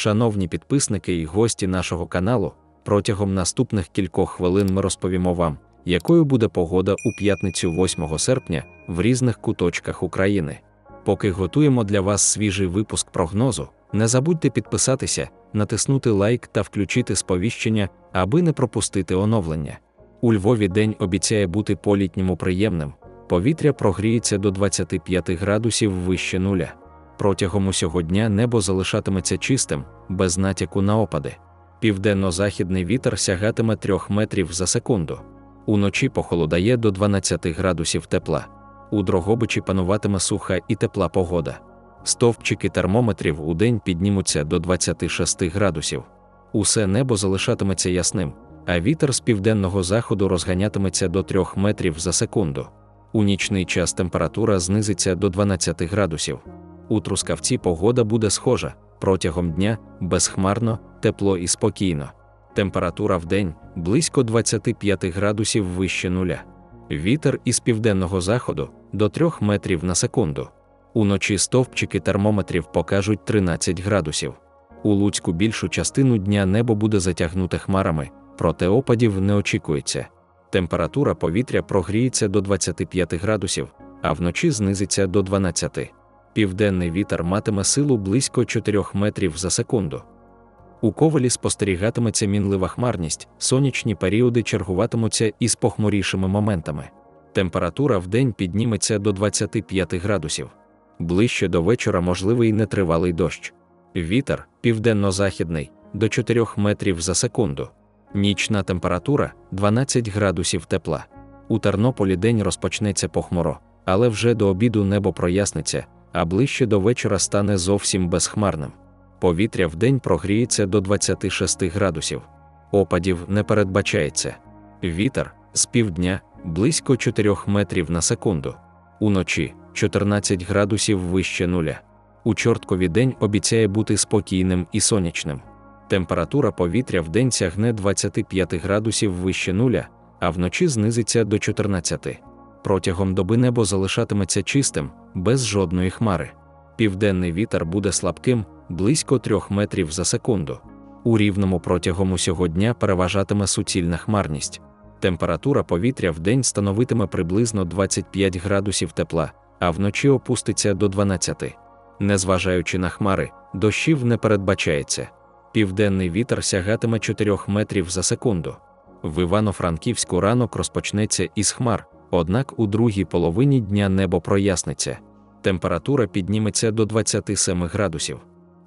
Шановні підписники і гості нашого каналу, протягом наступних кількох хвилин ми розповімо вам, якою буде погода у п'ятницю 8 серпня в різних куточках України. Поки готуємо для вас свіжий випуск прогнозу, не забудьте підписатися, натиснути лайк та включити сповіщення, аби не пропустити оновлення. У Львові день обіцяє бути по-літньому приємним. Повітря прогріється до 25 градусів вище нуля. Протягом усього дня небо залишатиметься чистим, без натяку на опади. Південно-західний вітер сягатиме 3 метрів за секунду. Уночі похолодає до 12 градусів тепла. У Дрогобичі пануватиме суха і тепла погода. Стовпчики термометрів у день піднімуться до 26 градусів. Усе небо залишатиметься ясним, а вітер з південного заходу розганятиметься до 3 метрів за секунду. У нічний час температура знизиться до 12 градусів. У трускавці погода буде схожа протягом дня безхмарно, тепло і спокійно. Температура в день близько 25 градусів вище нуля. Вітер із південного заходу до 3 метрів на секунду. Уночі стовпчики термометрів покажуть 13 градусів. У Луцьку більшу частину дня небо буде затягнуте хмарами, проте опадів не очікується. Температура повітря прогріється до 25 градусів, а вночі знизиться до 12. Південний вітер матиме силу близько 4 метрів за секунду. У ковалі спостерігатиметься мінлива хмарність, сонячні періоди чергуватимуться із похмурішими моментами. Температура в день підніметься до 25 градусів. Ближче до вечора можливий нетривалий дощ. Вітер південно-західний до 4 метрів за секунду. Нічна температура 12 градусів тепла. У Тернополі день розпочнеться похмуро, але вже до обіду небо проясниться, а ближче до вечора стане зовсім безхмарним. Повітря в день прогріється до 26 градусів. Опадів не передбачається. Вітер з півдня близько 4 метрів на секунду. Уночі 14 градусів вище нуля. У чорткові день обіцяє бути спокійним і сонячним. Температура повітря в день сягне 25 градусів вище нуля, а вночі знизиться до 14. Протягом доби небо залишатиметься чистим, без жодної хмари. Південний вітер буде слабким, близько 3 метрів за секунду. У рівному протягом усього дня переважатиме суцільна хмарність. Температура повітря в день становитиме приблизно 25 градусів тепла, а вночі опуститься до 12. Незважаючи на хмари, дощів не передбачається. Південний вітер сягатиме 4 метрів за секунду. В Івано-Франківську ранок розпочнеться із хмар, однак у другій половині дня небо проясниться. Температура підніметься до 27 градусів.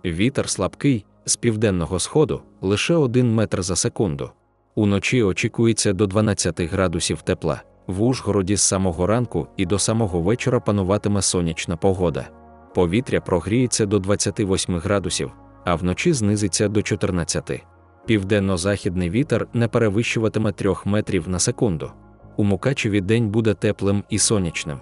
Вітер слабкий, з південного сходу лише 1 метр за секунду. Уночі очікується до 12 градусів тепла. В Ужгороді з самого ранку і до самого вечора пануватиме сонячна погода. Повітря прогріється до 28 градусів, а вночі знизиться до 14. Південно-західний вітер не перевищуватиме 3 метрів на секунду. У Мукачеві день буде теплим і сонячним.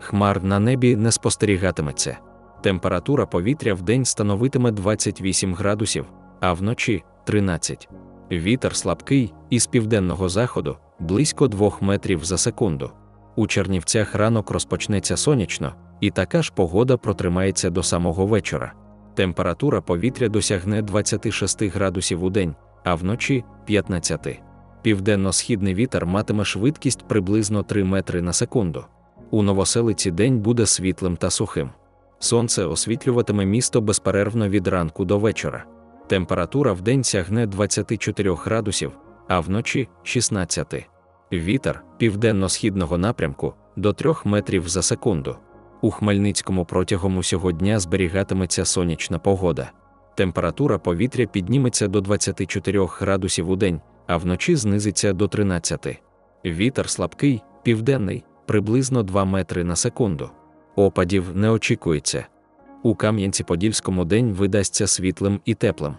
Хмар на небі не спостерігатиметься. Температура повітря в день становитиме 28 градусів, а вночі 13. Вітер слабкий із південного заходу близько 2 метрів за секунду. У Чернівцях ранок розпочнеться сонячно, і така ж погода протримається до самого вечора. Температура повітря досягне 26 градусів у день, а вночі 15. Південно-східний вітер матиме швидкість приблизно 3 метри на секунду. У новоселиці день буде світлим та сухим. Сонце освітлюватиме місто безперервно від ранку до вечора. Температура в день сягне 24 градусів, а вночі 16. Вітер південно-східного напрямку до 3 метрів за секунду. У Хмельницькому протягом усього дня зберігатиметься сонячна погода. Температура повітря підніметься до 24 градусів у день, а вночі знизиться до 13. Вітер слабкий, південний, приблизно 2 метри на секунду. Опадів не очікується. У Кам'янці-Подільському день видасться світлим і теплим.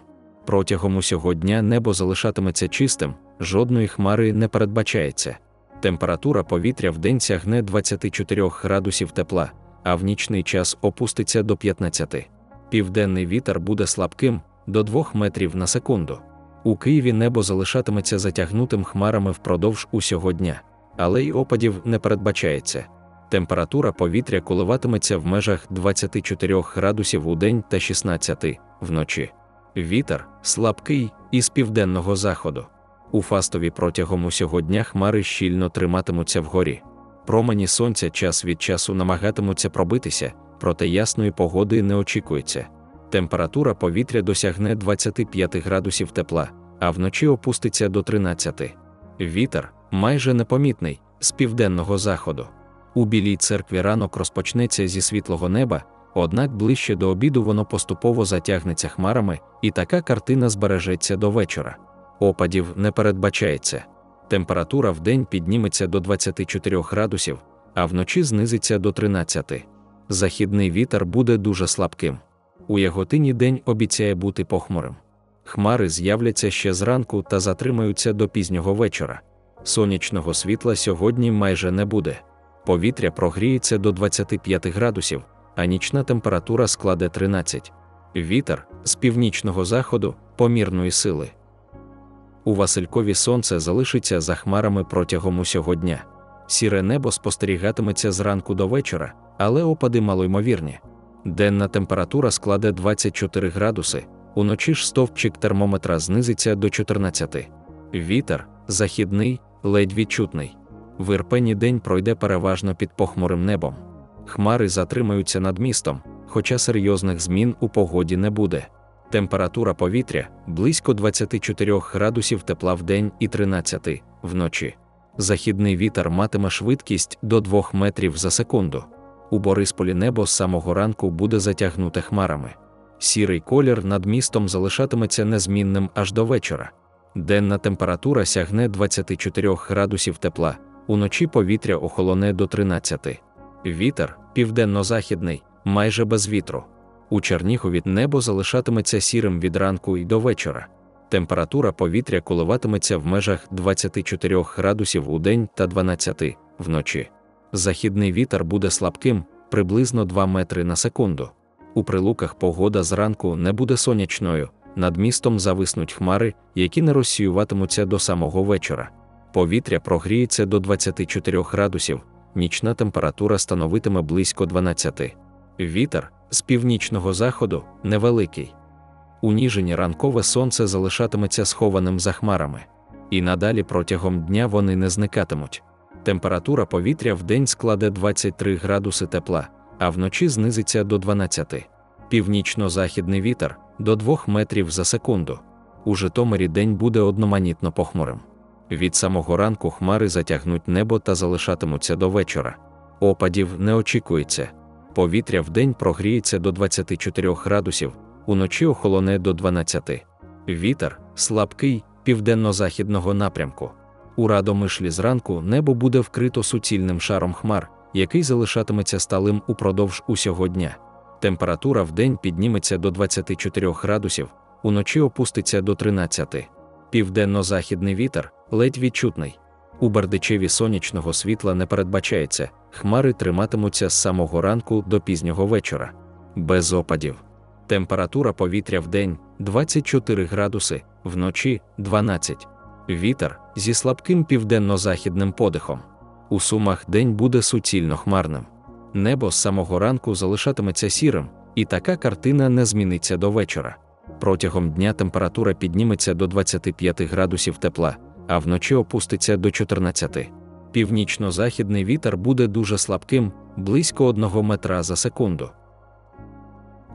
Протягом усього дня небо залишатиметься чистим, жодної хмари не передбачається. Температура повітря в день сягне 24 градусів тепла, а в нічний час опуститься до 15. Південний вітер буде слабким до 2 метрів на секунду. У Києві небо залишатиметься затягнутим хмарами впродовж усього дня, але й опадів не передбачається. Температура повітря коливатиметься в межах 24 градусів у день та 16 вночі. Вітер слабкий із південного заходу. У фастові протягом усього дня хмари щільно триматимуться вгорі. Промені сонця час від часу намагатимуться пробитися, проте ясної погоди не очікується. Температура повітря досягне 25 градусів тепла, а вночі опуститься до 13. Вітер майже непомітний з південного заходу. У білій церкві ранок розпочнеться зі світлого неба, однак ближче до обіду воно поступово затягнеться хмарами, і така картина збережеться до вечора. Опадів не передбачається. Температура в день підніметься до 24 градусів, а вночі знизиться до 13. Західний вітер буде дуже слабким. У Яготині день обіцяє бути похмурим. Хмари з'являться ще зранку та затримаються до пізнього вечора. Сонячного світла сьогодні майже не буде. Повітря прогріється до 25 градусів, а нічна температура складе 13. Вітер з північного заходу помірної сили. У Василькові сонце залишиться за хмарами протягом усього дня. Сіре небо спостерігатиметься зранку до вечора, але опади малоймовірні. Денна температура складе 24 градуси, уночі ж стовпчик термометра знизиться до 14. Вітер західний, ледь відчутний. В Ірпені день пройде переважно під похмурим небом. Хмари затримаються над містом, хоча серйозних змін у погоді не буде. Температура повітря близько 24 градусів тепла в день і 13 вночі. Західний вітер матиме швидкість до 2 метрів за секунду. У Борисполі небо з самого ранку буде затягнуте хмарами. Сірий колір над містом залишатиметься незмінним аж до вечора. Денна температура сягне 24 градусів тепла, уночі повітря охолоне до 13. Вітер південно-західний, майже без вітру. У Чернігові небо залишатиметься сірим від ранку і до вечора. Температура повітря коливатиметься в межах 24 градусів у день та 12 вночі. Західний вітер буде слабким, приблизно 2 метри на секунду. У прилуках погода зранку не буде сонячною, над містом зависнуть хмари, які не розсіюватимуться до самого вечора. Повітря прогріється до 24 градусів, нічна температура становитиме близько 12. Вітер з північного заходу невеликий. У Ніжині ранкове сонце залишатиметься схованим за хмарами, і надалі протягом дня вони не зникатимуть. Температура повітря в день складе 23 градуси тепла, а вночі знизиться до 12. Північно-західний вітер до 2 метрів за секунду. У Житомирі день буде одноманітно похмурим. Від самого ранку хмари затягнуть небо та залишатимуться до вечора. Опадів не очікується. Повітря в день прогріється до 24 градусів, уночі охолоне до 12. Вітер слабкий південно-західного напрямку. У Радомишлі зранку небо буде вкрито суцільним шаром хмар, який залишатиметься сталим упродовж усього дня. Температура в день підніметься до 24 градусів, уночі опуститься до 13. Південно-західний вітер ледь відчутний. У Бердичеві сонячного світла не передбачається, хмари триматимуться з самого ранку до пізнього вечора. Без опадів. Температура повітря в день 24 градуси, вночі 12. Вітер зі слабким південно-західним подихом. У сумах день буде суцільно хмарним. Небо з самого ранку залишатиметься сірим, і така картина не зміниться до вечора. Протягом дня температура підніметься до 25 градусів тепла, а вночі опуститься до 14. Північно-західний вітер буде дуже слабким, близько 1 метра за секунду.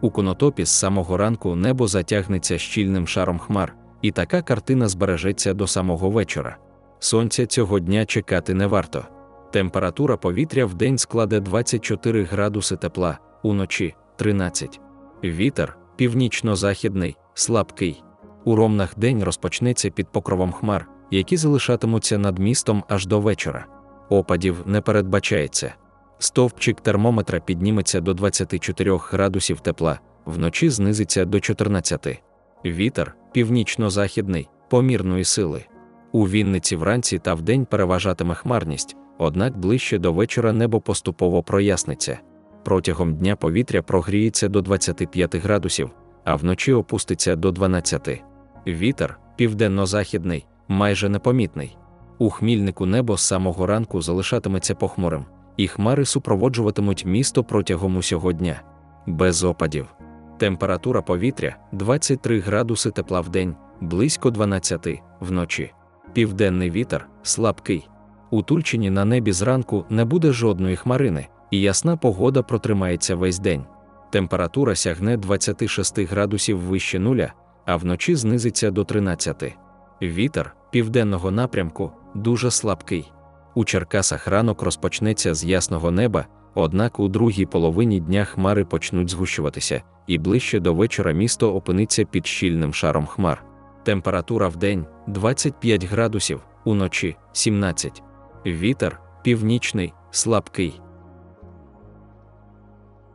У конотопі з самого ранку небо затягнеться щільним шаром хмар, і така картина збережеться до самого вечора. Сонця цього дня чекати не варто. Температура повітря в день складе 24 градуси тепла, уночі 13. Вітер північно-західний, слабкий. У ромнах день розпочнеться під покровом хмар, які залишатимуться над містом аж до вечора. Опадів не передбачається. Стовпчик термометра підніметься до 24 градусів тепла, вночі знизиться до 14. Вітер північно-західний, помірної сили. У Вінниці вранці та вдень переважатиме хмарність, однак ближче до вечора небо поступово проясниться. Протягом дня повітря прогріється до 25 градусів, а вночі опуститься до 12. Вітер південно-західний, майже непомітний. У хмільнику небо з самого ранку залишатиметься похмурим, і хмари супроводжуватимуть місто протягом усього дня. Без опадів. Температура повітря 23 градуси тепла в день, близько 12 вночі. Південний вітер слабкий. У Тульчині на небі зранку не буде жодної хмарини, і ясна погода протримається весь день. Температура сягне 26 градусів вище нуля, а вночі знизиться до 13. Вітер південного напрямку дуже слабкий. У Черкасах ранок розпочнеться з ясного неба, однак у другій половині дня хмари почнуть згущуватися, і ближче до вечора місто опиниться під щільним шаром хмар. Температура в день 25 градусів, уночі 17. Вітер північний, слабкий.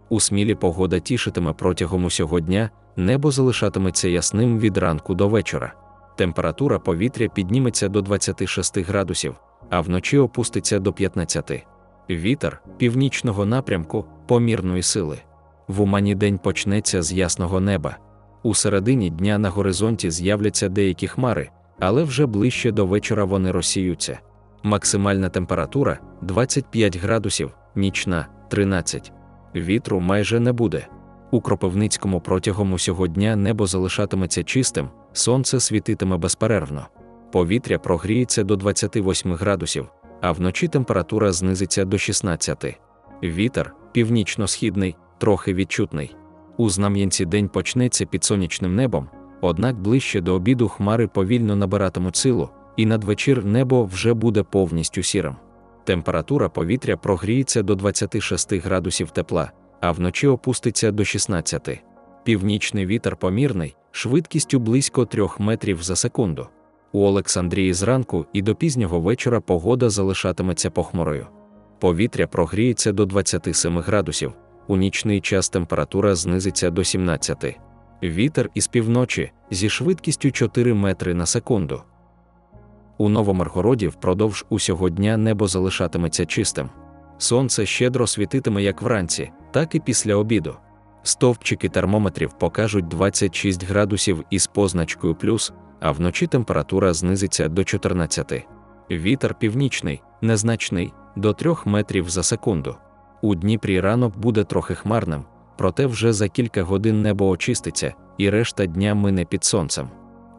У смілі погода тішитиме протягом усього дня, небо залишатиметься ясним від ранку до вечора. Температура повітря підніметься до 26 градусів, а вночі опуститься до 15. Вітер північного напрямку помірної сили. В Умані день почнеться з ясного неба. У середині дня на горизонті з'являться деякі хмари, але вже ближче до вечора вони розсіються. Максимальна температура 25 градусів, нічна 13. Вітру майже не буде. У Кропивницькому протягом усього дня небо залишатиметься чистим, сонце світитиме безперервно. Повітря прогріється до 28 градусів, а вночі температура знизиться до 16. Вітер північно-східний, трохи відчутний. У Знам'янці день почнеться під сонячним небом, однак ближче до обіду хмари повільно набиратимуть силу, і надвечір небо вже буде повністю сірим. Температура повітря прогріється до 26 градусів тепла, а вночі опуститься до 16. Північний вітер помірний, швидкістю близько 3 метрів за секунду. У Олександрії зранку і до пізнього вечора погода залишатиметься похмурою. Повітря прогріється до 27 градусів, у нічний час температура знизиться до 17. Вітер із півночі зі швидкістю 4 метри на секунду. У Новомаргороді впродовж усього дня небо залишатиметься чистим. Сонце щедро світитиме як вранці, так і після обіду. Стовпчики термометрів покажуть 26 градусів із позначкою плюс, а вночі температура знизиться до 14. Вітер північний, незначний, до 3 метрів за секунду. У Дніпрі ранок буде трохи хмарним, проте вже за кілька годин небо очиститься, і решта дня мине під сонцем.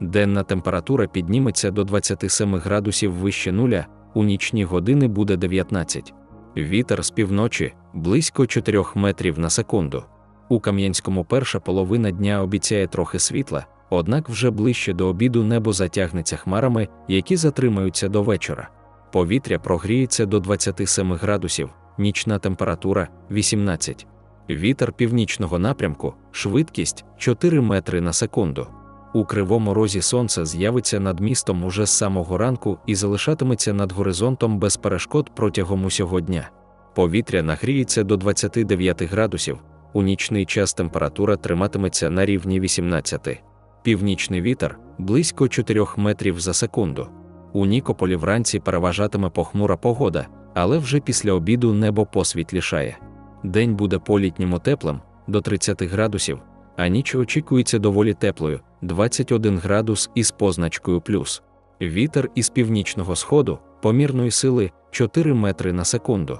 Денна температура підніметься до 27 градусів вище нуля, у нічні години буде 19. Вітер з півночі близько 4 метрів на секунду. У Кам'янському перша половина дня обіцяє трохи світла, однак вже ближче до обіду небо затягнеться хмарами, які затримаються до вечора. Повітря прогріється до 27 градусів, нічна температура 18. Вітер північного напрямку, швидкість 4 метри на секунду. У кривому розі сонце з'явиться над містом уже з самого ранку і залишатиметься над горизонтом без перешкод протягом усього дня. Повітря нагріється до 29 градусів, у нічний час температура триматиметься на рівні 18. Північний вітер близько 4 метрів за секунду. У Нікополі вранці переважатиме похмура погода, але вже після обіду небо посвітлішає. День буде політньому теплим до 30 градусів, а ніч очікується доволі теплою 21 градус із позначкою плюс. Вітер із північного сходу, помірної сили 4 метри на секунду.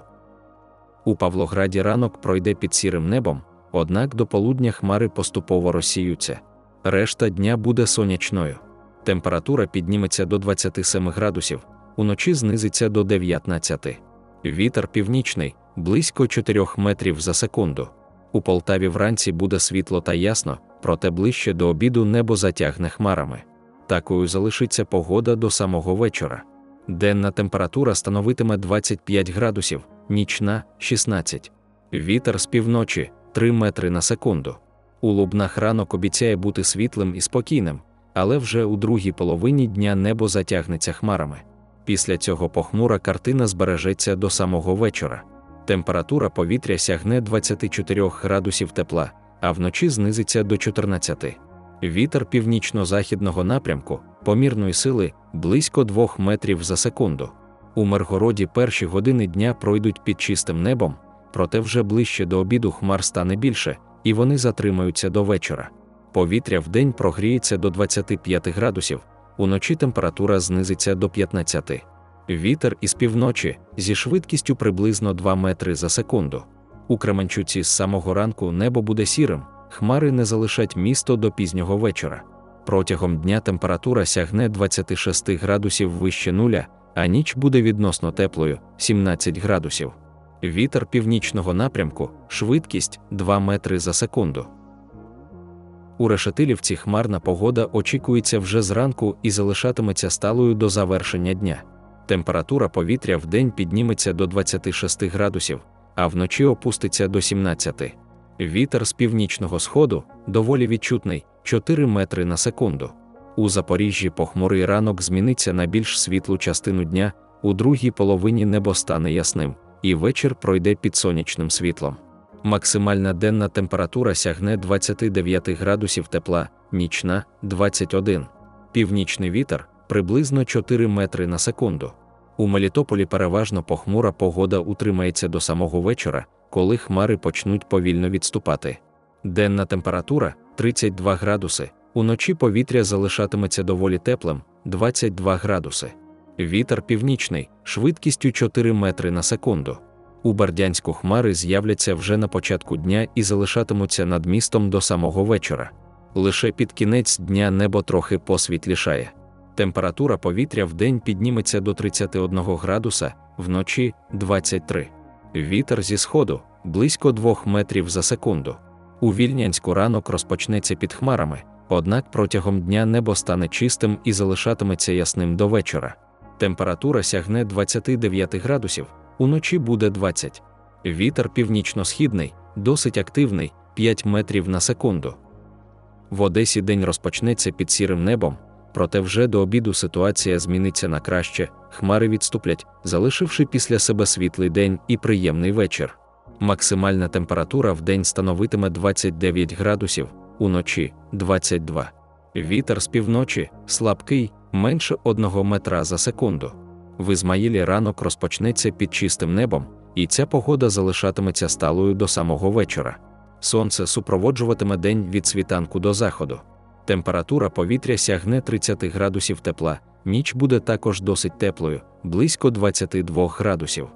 У Павлограді ранок пройде під сірим небом, однак до полудня хмари поступово розсіються. Решта дня буде сонячною. Температура підніметься до 27 градусів, уночі знизиться до 19. Вітер північний близько 4 метрів за секунду. У Полтаві вранці буде світло та ясно, проте ближче до обіду небо затягне хмарами. Такою залишиться погода до самого вечора. Денна температура становитиме 25 градусів, нічна 16. Вітер з півночі 3 метри на секунду. У Лубнах ранок обіцяє бути світлим і спокійним, але вже у другій половині дня небо затягнеться хмарами. Після цього похмура картина збережеться до самого вечора. Температура повітря сягне 24 градусів тепла, а вночі знизиться до 14. Вітер північно-західного напрямку, помірної сили близько 2 метрів за секунду. У Миргороді перші години дня пройдуть під чистим небом, проте вже ближче до обіду хмар стане більше, і вони затримаються до вечора. Повітря в день прогріється до 25 градусів, уночі температура знизиться до 15. Вітер із півночі зі швидкістю приблизно 2 метри за секунду. У Кременчуці з самого ранку небо буде сірим, хмари не залишать місто до пізнього вечора. Протягом дня температура сягне 26 градусів вище нуля, а ніч буде відносно теплою 17 градусів. Вітер північного напрямку, швидкість 2 метри за секунду. У Решетилівці хмарна погода очікується вже зранку і залишатиметься сталою до завершення дня. Температура повітря в день підніметься до 26 градусів, а вночі опуститься до 17. Вітер з північного сходу доволі відчутний 4 метри на секунду. У Запоріжжі похмурий ранок зміниться на більш світлу частину дня, у другій половині небо стане ясним, і вечір пройде під сонячним світлом. Максимальна денна температура сягне 29 градусів тепла, нічна 21. Північний вітер приблизно 4 метри на секунду. У Мелітополі переважно похмура погода утримається до самого вечора, коли хмари почнуть повільно відступати. Денна температура 32 градуси, уночі повітря залишатиметься доволі теплим 22 градуси. Вітер північний, швидкістю 4 метри на секунду. У Бердянську хмари з'являться вже на початку дня і залишатимуться над містом до самого вечора. Лише під кінець дня небо трохи посвітлішає. Температура повітря в день підніметься до 31 градуса, вночі 23. Вітер зі сходу близько 2 метрів за секунду. У Вільнянську ранок розпочнеться під хмарами, однак протягом дня небо стане чистим і залишатиметься ясним до вечора. Температура сягне 29 градусів, уночі буде 20. Вітер північно-східний, досить активний 5 метрів на секунду. В Одесі день розпочнеться під сірим небом, проте вже до обіду ситуація зміниться на краще, хмари відступлять, залишивши після себе світлий день і приємний вечір. Максимальна температура в день становитиме 29 градусів, уночі 22. Вітер з півночі слабкий, менше 1 метра за секунду. В Ізмаїлі ранок розпочнеться під чистим небом, і ця погода залишатиметься сталою до самого вечора. Сонце супроводжуватиме день від світанку до заходу. Температура повітря сягне 30 градусів тепла, ніч буде також досить теплою, близько 22 градусів.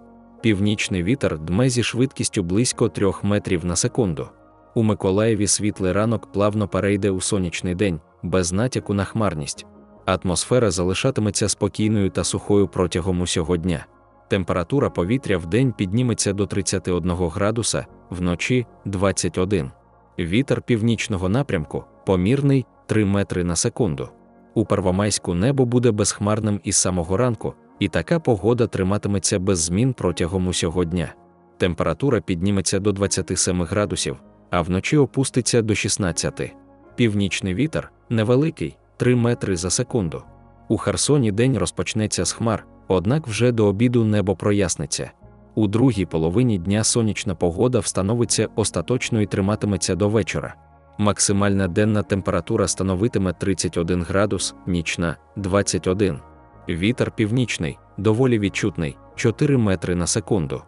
Північний вітер дме зі швидкістю близько 3 метрів на секунду. У Миколаєві світлий ранок плавно перейде у сонячний день, без натяку на хмарність. Атмосфера залишатиметься спокійною та сухою протягом усього дня. Температура повітря в день підніметься до 31 градуса, вночі 21. Вітер північного напрямку помірний 3 метри на секунду. У Первомайську небо буде безхмарним із самого ранку, і така погода триматиметься без змін протягом усього дня. Температура підніметься до 27 градусів, а вночі опуститься до 16. Північний вітер невеликий 3 метри за секунду. У Херсоні день розпочнеться з хмар, однак вже до обіду небо проясниться. У другій половині дня сонячна погода встановиться остаточно і триматиметься до вечора. Максимальна денна температура становитиме 31 градус, нічна 21. Вітер північний, доволі відчутний 4 метри на секунду.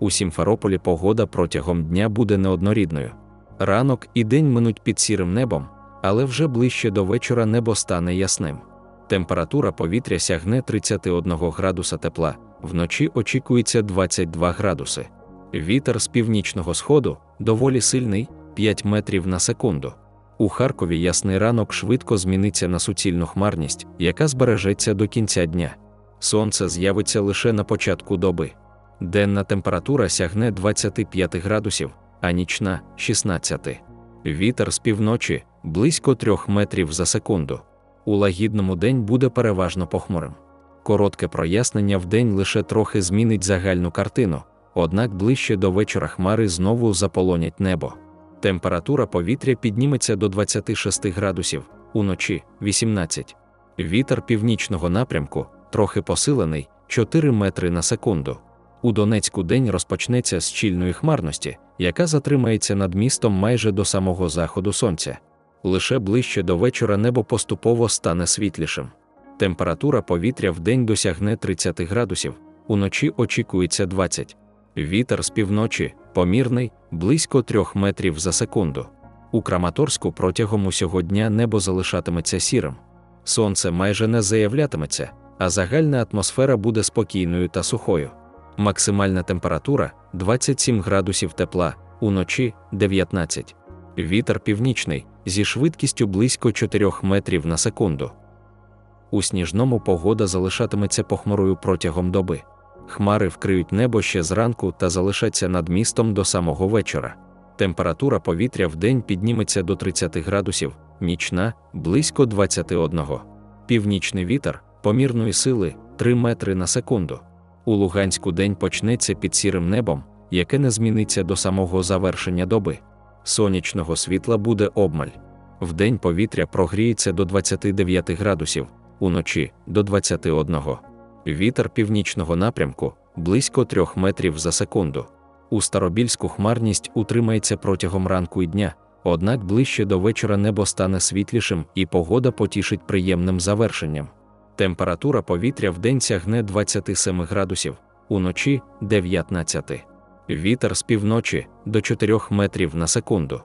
У Сімферополі погода протягом дня буде неоднорідною. Ранок і день минуть під сірим небом, але вже ближче до вечора небо стане ясним. Температура повітря сягне 31 градуса тепла, вночі очікується 22 градуси. Вітер з північного сходу доволі сильний 5 метрів на секунду. У Харкові ясний ранок швидко зміниться на суцільну хмарність, яка збережеться до кінця дня. Сонце з'явиться лише на початку доби. Денна температура сягне 25 градусів, а нічна 16. Вітер з півночі близько 3 метрів за секунду. У лагідному день буде переважно похмурим. Коротке прояснення в день лише трохи змінить загальну картину, однак ближче до вечора хмари знову заполонять небо. Температура повітря підніметься до 26 градусів, уночі 18. Вітер північного напрямку, трохи посилений 4 метри на секунду. У Донецьку день розпочнеться з щільної хмарності, яка затримається над містом майже до самого заходу сонця. Лише ближче до вечора небо поступово стане світлішим. Температура повітря в день досягне 30 градусів, уночі очікується 20. Вітер з півночі помірний, близько 3 метрів за секунду. У Краматорську протягом усього дня небо залишатиметься сірим. Сонце майже не заявлятиметься, а загальна атмосфера буде спокійною та сухою. Максимальна температура 27 градусів тепла, уночі 19. Вітер північний зі швидкістю близько 4 метрів на секунду. У сніжному погода залишатиметься похмурою протягом доби. Хмари вкриють небо ще зранку та залишаться над містом до самого вечора. Температура повітря в день підніметься до 30 градусів, нічна близько 21. Північний вітер помірної сили 3 метри на секунду. У Луганську день почнеться під сірим небом, яке не зміниться до самого завершення доби. Сонячного світла буде обмаль. Вдень повітря прогріється до 29 градусів, уночі до 21. Вітер північного напрямку близько 3 метрів за секунду. У Старобільську хмарність утримається протягом ранку і дня, однак ближче до вечора небо стане світлішим і погода потішить приємним завершенням. Температура повітря вдень сягне 27 градусів, уночі 19. Вітер з півночі до 4 метрів на секунду.